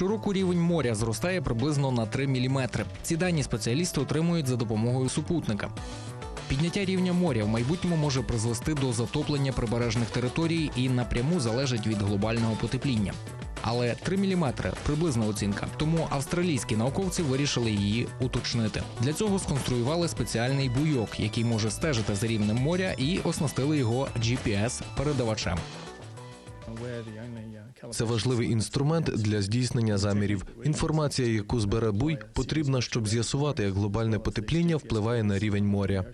Щороку рівень моря зростає приблизно на 3 мм. Ці дані спеціалісти отримують за допомогою супутника. Підняття рівня моря в майбутньому може призвести до затоплення прибережних територій і напряму залежить від глобального потепління. Але 3 мм – приблизна оцінка. Тому австралійські науковці вирішили її уточнити. Для цього сконструювали спеціальний буйок, який може стежити за рівнем моря, і оснастили його GPS-передавачем. Це важливий інструмент для здійснення замірів. Інформація, яку збере буй, потрібна, щоб з'ясувати, як глобальне потепління впливає на рівень моря.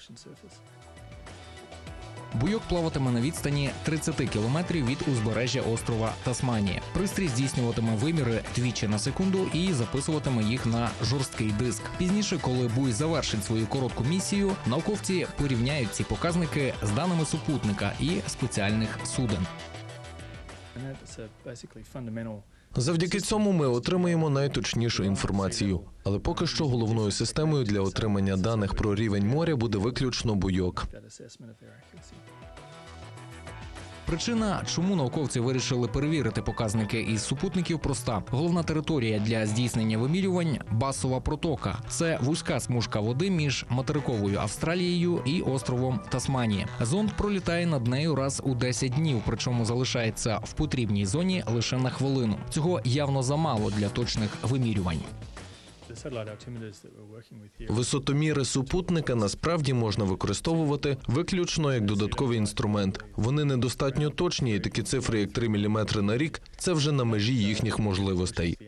Буйок плаватиме на відстані 30 кілометрів від узбережжя острова Тасманія. Пристрій здійснюватиме виміри двічі на секунду і записуватиме їх на жорсткий диск. Пізніше, коли буй завершить свою коротку місію, науковці порівняють ці показники з даними супутника і спеціальних суден. Завдяки цьому ми отримаємо найточнішу інформацію. Але поки що головною системою для отримання даних про рівень моря буде виключно буйок. Причина, чому науковці вирішили перевірити показники із супутників, проста. Головна територія для здійснення вимірювань басова протока. Це вузька смужка води між материковою Австралією і островом Тасманія. Зонд пролітає над нею раз у 10 днів, причому залишається в потрібній зоні лише на хвилину. Цього явно замало для точних вимірювань. Висотоміри супутника насправді можна використовувати виключно як додатковий інструмент. Вони недостатньо точні, і такі цифри, як 3 мм на рік, це вже на межі їхніх можливостей.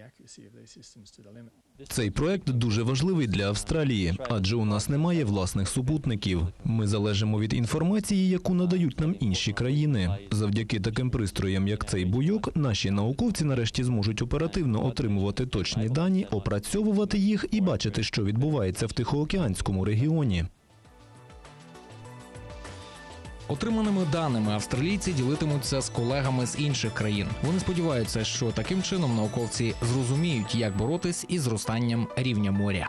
Цей проект дуже важливий для Австралії, адже у нас немає власних супутників. Ми залежимо від інформації, яку надають нам інші країни. Завдяки таким пристроям, як цей буйок, наші науковці нарешті зможуть оперативно отримувати точні дані, опрацьовувати їх і бачити, що відбувається в Тихоокеанському регіоні. Отриманими даними австралійці ділитимуться з колегами з інших країн. Вони сподіваються, що таким чином науковці зрозуміють, як боротись із зростанням рівня моря.